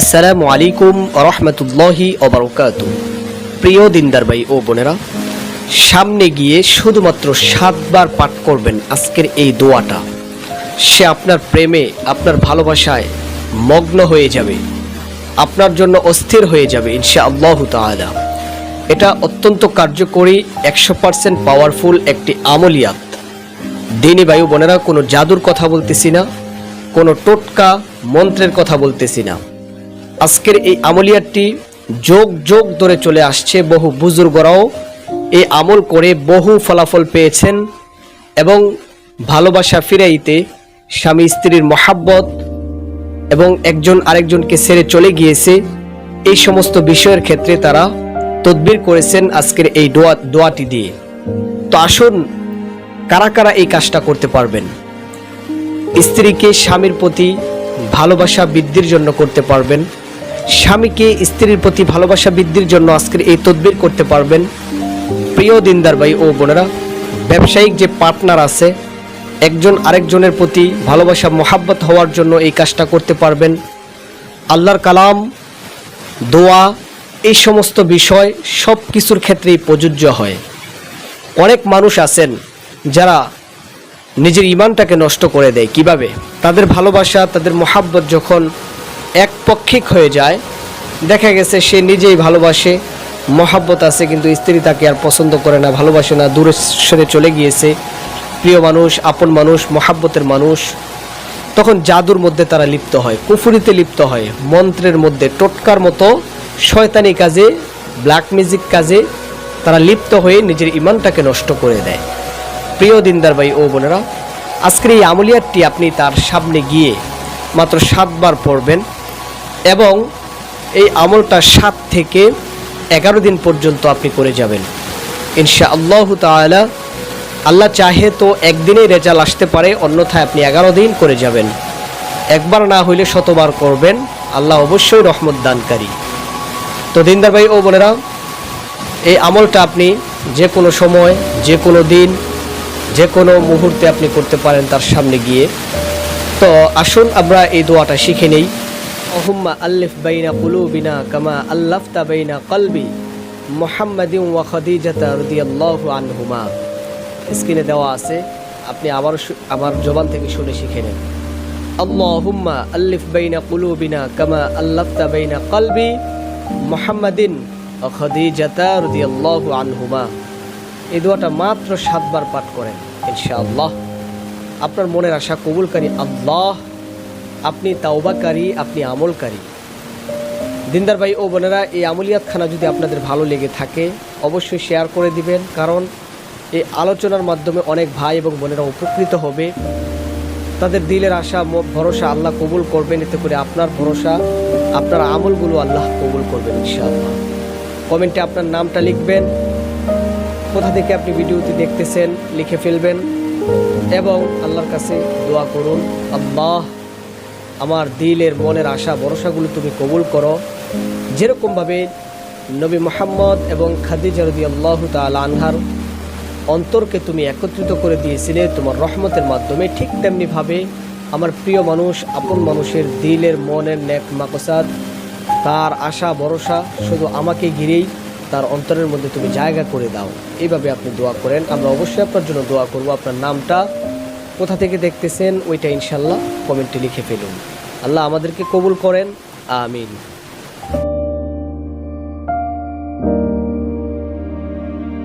আসসালামু আলাইকুম রহমতুল্লাহি অবরকাত প্রিয় দিনদার ভাই ও বোনেরা, সামনে গিয়ে শুধুমাত্র সাতবার পাঠ করবেন আজকের এই দোয়াটা। সে আপনার প্রেমে, আপনার ভালোবাসায় মগ্ন হয়ে যাবে, আপনার জন্য অস্থির হয়ে যাবে ইনশা আল্লাহ তাআলা। এটা অত্যন্ত কার্যকরী, একশো পার্সেন্ট পাওয়ারফুল একটি আমলিয়াত। দিনী বায়ু বোনেরা, কোনো জাদুর কথা বলতেছি না, কোনো টোটকা মন্ত্রের কথা বলতেছি না। আজকের এই আমলিয়াতটি যোগ যোগ ধরে চলে আসছে, বহু বুজুর্গরাও এই আমল করে বহু ফলাফল পেয়েছেন এবং ভালোবাসা ফিরাইতে স্বামী স্ত্রীর মহাব্বত এবং একজন আরেকজনকে ছেড়ে চলে গিয়েছে, এই সমস্ত বিষয়ের ক্ষেত্রে তারা তদবির করেছেন আজকের এই দোয়া, দোয়াটি দিয়ে। তো আসুন, কারা কারা এই কাজটা করতে পারবেন? স্ত্রীকে স্বামীর প্রতি ভালোবাসা বৃদ্ধির জন্য করতে পারবেন। স্বামীকে স্ত্রীর প্রতি ভালোবাসা বৃদ্ধির জন্য আজকের এই তদবির করতে পারবেন প্রিয় দিনদার ভাই ও বোনেরা, ব্যবসায়িক যে পার্টনার আছে, একজন আরেকজনের প্রতি ভালোবাসা, মোহাব্বত হওয়ার জন্য এই কাজটা করতে পারবেন। আল্লাহর কালাম, দোয়া, এই সমস্ত বিষয় সব কিছুর ক্ষেত্রেই প্রযোজ্য হয়। অনেক মানুষ আছেন যারা নিজের ইমানটাকে নষ্ট করে দেয়। কীভাবে? তাদের ভালোবাসা, তাদের মোহাব্বত যখন একপক্ষিক হয়ে যায়। দেখা গেছে সে নিজেই ভালোবাসে, মহাব্বত আছে কিন্তু স্ত্রী তাকে আর পছন্দ করে না, ভালোবাসে না দূরে সরে চলে গিয়েছে। প্রিয় মানুষ, আপন মানুষ, মহাব্বতের মানুষ। তখন জাদুর মধ্যে তারা লিপ্ত হয়, কুফুরিতে লিপ্ত হয়, মন্ত্রের মধ্যে, টোটকার মতো, শয়তানি কাজে ব্ল্যাক মিউজিক কাজে তারা লিপ্ত হয়ে নিজের ইমানটাকে নষ্ট করে দেয়। প্রিয় দিনদার ভাই ও বোনেরা, আজকের এই আমলিয়াতটি আপনি তার সামনে গিয়ে মাত্র সাতবার পড়বেন। এবং এই আমলটা সাত থেকে এগারো দিন পর্যন্ত আপনি করে যাবেন। ইনশা আল্লাহ তাআলা আল্লাহ চাহে তো একদিনেই রেজাল্ট আসতে পারে, অন্যথায় আপনি এগারো দিন করে যাবেন। একবার না হইলে শতবার করবেন। আল্লাহ অবশ্যই রহমত দানকারী। তো দিনদার ভাই ও বোনেরা, এই আমলটা আপনি যে কোনো সময়, যে কোনো দিন, যে কোনো মুহূর্তে আপনি করতে পারেন তার সামনে গিয়ে। তো আসুন, আমরা এই দোয়াটা শিখে নেই। অহুম্মা আল্লিফ বাইনা কুলুবিনা কামা আল্লাফতা বাইনা কলবি। মোহাম্মদিন ওয়া খাদিজাতা রাদিয়াল্লাহু আনহুমা। স্ক্রিনে দেওয়া আছে, আপনি আবার আমার জবান থেকে শুনে শিখে নেন। আল্লাহুম্মা আল্লিফ বাইনা কুলুবিনা কামা আল্লাফতা বাইনা কলবি। মোহাম্মদিন ওয়া খাদিজাতা রাদিয়াল্লাহু আনহুমা। এই দোয়াটা মাত্র সাতবার পাঠ করেন, ইনশাআল্লাহ। আপনার মনের আশা কবুলকারী আল্লাহ আপনি তাওবাকারী, আপনি আমলকারী। দিনদার ভাই ও বোনেরা, এই আমলিয়াতখানা যদি আপনাদের ভালো লেগে থাকে, অবশ্যই শেয়ার করে দিবেন, কারণ এই আলোচনার মাধ্যমে অনেক ভাই এবং বোনেরা উপকৃত হবে। তাদের দিলের আশা ভরসা আল্লাহ কবুল করবেন, এতে করে আপনার ভরসা, আপনার আমলগুলো আল্লাহ কবুল করবেন, ইনশাআল্লাহ। কমেন্টে আপনার নামটা লিখবেন, কোথা থেকে আপনি ভিডিওটি দেখতেছেন, লিখে ফেলবেন, এবং আল্লাহর কাছে দোয়া করুন, আল্লাহ আমার দিলের মনের আশা ভরসাগুলো তুমি কবুল করো। যেরকমভাবে নবী মোহাম্মদ এবং খাদিজা রদি আল্লাহ আনহার অন্তরকে তুমি একত্রিত করে দিয়েছিলে তোমার রহমতের মাধ্যমে, ঠিক তেমনিভাবে আমার প্রিয় মানুষ, আপন মানুষের দিলের মনের নেক মাকসাদ, তার আশা ভরসা শুধু আমাকে ঘিরেই তার অন্তরের মধ্যে তুমি জায়গা করে দাও। এইভাবে আপনি দোয়া করেন। আমরা অবশ্যই আপনার জন্য দোয়া করব। আপনার নামটা কোথা থেকে দেখতেছেন ওইটা ইনশাল্লাহ কমেন্টে লিখে ফেলুন। আল্লাহ আমাদেরকে কবুল করেন। আমিন।